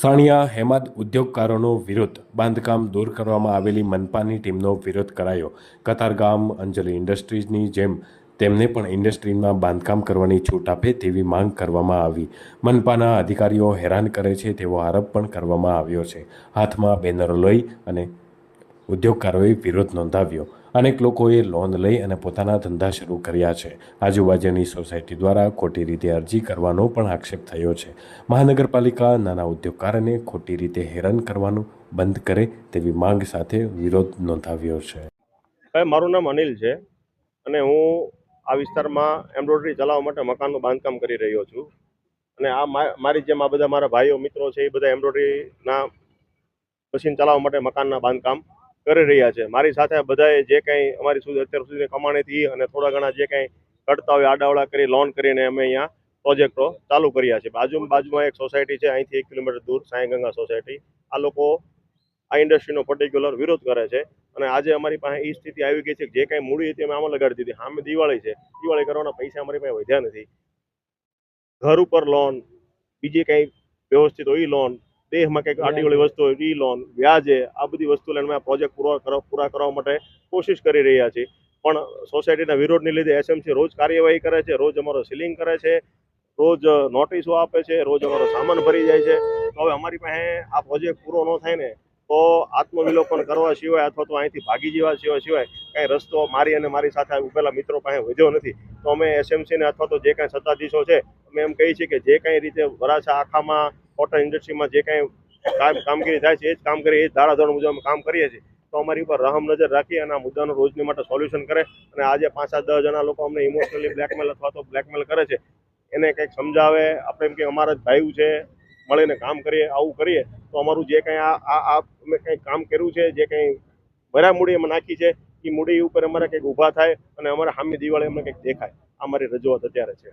સાણિયા હેમાદ ઉદ્યોગકારોનો વિરોધ. બાંધકામ દૂર કરવામાં આવેલી મનપાની ટીમનો વિરોધ કરાયો. કતારગામ અંજલિ ઇન્ડસ્ટ્રીઝની જેમ તેમને પણ ઇન્ડસ્ટ્રીમાં બાંધકામ કરવાની છૂટ આપે તેવી માંગ કરવામાં આવી. મનપાના અધિકારીઓ હેરાન કરે છે તેવો આરોપ પણ કરવામાં આવ્યો છે. હાથમાં બેનરો લઈ અને ઉદ્યોગકારોએ વિરોધ નોંધાવ્યો. અનેક લોકોએ લોન લઈ અને પોતાના ધંધા શરૂ કર્યા છે. આજુબાજુની સોસાયટી દ્વારા ખોટી રીતે અરજી કરવાનો પણ આક્ષેપ થયો છે. મહાનગરપાલિકા નાના ઉદ્યોગકારોને ખોટી રીતે હેરાન કરવાનું બંધ કરે તેવી માંગ સાથે વિરોધ નોંધાવ્યો છે. મારું નામ અનિલ છે અને હું આ વિસ્તારમાં એમ્બ્રોઇડરી ચલાવવા માટે મકાનનું બાંધકામ કરી રહ્યો છું. અને આ મારી જેમ આ બધા મારા ભાઈઓ મિત્રો છે એ બધા એમ્બ્રોઇડરીના મશીન ચલાવવા માટે મકાનના બાંધકામ કરી રહ્યા છે. મારી સાથે બધાએ જે કંઈ અમારી સુધી અત્યાર સુધીની કમાણીથી અને થોડા ઘણા જે કંઈ કરતા હોય, આડાવડા કરી લોન કરીને અમે અહીંયા પ્રોજેક્ટો ચાલુ કર્યા છે. બાજુ બાજુમાં એક સોસાયટી છે, અહીંથી એક કિલોમીટર દૂર સાંઈગંગા સોસાયટી આ લોકો આ ઇન્ડસ્ટ્રીનો પર્ટિક્યુલર વિરોધ કરે છે અને આજે અમારી પાસે એ સ્થિતિ આવી ગઈ છે જે કાંઈ મૂડી હતી અમે આમાં લગાડી દીધી. સામે દિવાળી છે. દિવાળી કરવાના પૈસા અમારી પાસે વધ્યા નથી. ઘર ઉપર લોન બીજી કંઈ વ્યવસ્થિત હોય લોન દેહમાં કંઈક આડીવાળી વસ્તુ હોય ઈ લોન વ્યાજે આ બધી વસ્તુ લઈને અમે આ પ્રોજેક્ટ પૂરો પૂરા કરવા માટે કોશિશ કરી રહ્યા છીએ. પણ સોસાયટીના વિરોધને લીધે એસએમસી રોજ કાર્યવાહી કરે છે રોજ અમારો સીલિંગ કરે છે રોજ નોટિસો આપે છે રોજ અમારો સામાન ભરી જાય છે. તો હવે અમારી પાસે આ પ્રોજેક્ટ પૂરો ન થાય ને તો આત્મવિલોપન કરવા સિવાય અથવા તો અહીંથી ભાગી જવા સિવાય સિવાય કાંઈ રસ્તો મારી અને મારી સાથે ઉભેલા મિત્રો પાસે વધ્યો નથી. તો અમે એસએમસીને અથવા તો જે કાંઈ સત્તાધીશો છે અમે એમ કહીએ છીએ કે જે કાંઈ રીતે વરાછા આખામાં કોટન ઇન્ડસ્ટ્રીમાં જે કાંઈ કામ, કામગીરી થાય છે, એ જ કામ કરીએ, એ જ ધારાધોરણ મુજબ અમે કામ કરીએ છીએ. તો અમારી ઉપર રહમ નજર રાખી અને આ મુદ્દાનું રોજની માટે સોલ્યુશન કરે અને આજે પાંચ સાત દસ જણા લોકો અમને ઇમોશનલી બ્લેકમેલ અથવા તો બ્લેકમેલ કરે છે. એને કંઈક સમજાવે, આપણે એમ કે અમારા જ ભાઈઓ છે, મળીને કામ કરીએ, આવું કરીએ, તો અમારું જે કંઈ આ આ અમે કંઈ કામ કર્યું છે, જે કંઈ ભરા મૂડી અમે નાખી છે, એ મૂડી ઉપર અમારે કંઈક ઊભા થાય અને અમારે હામી દિવાળી અમને કંઈક દેખાય. આ મારી રજૂઆત અત્યારે છે.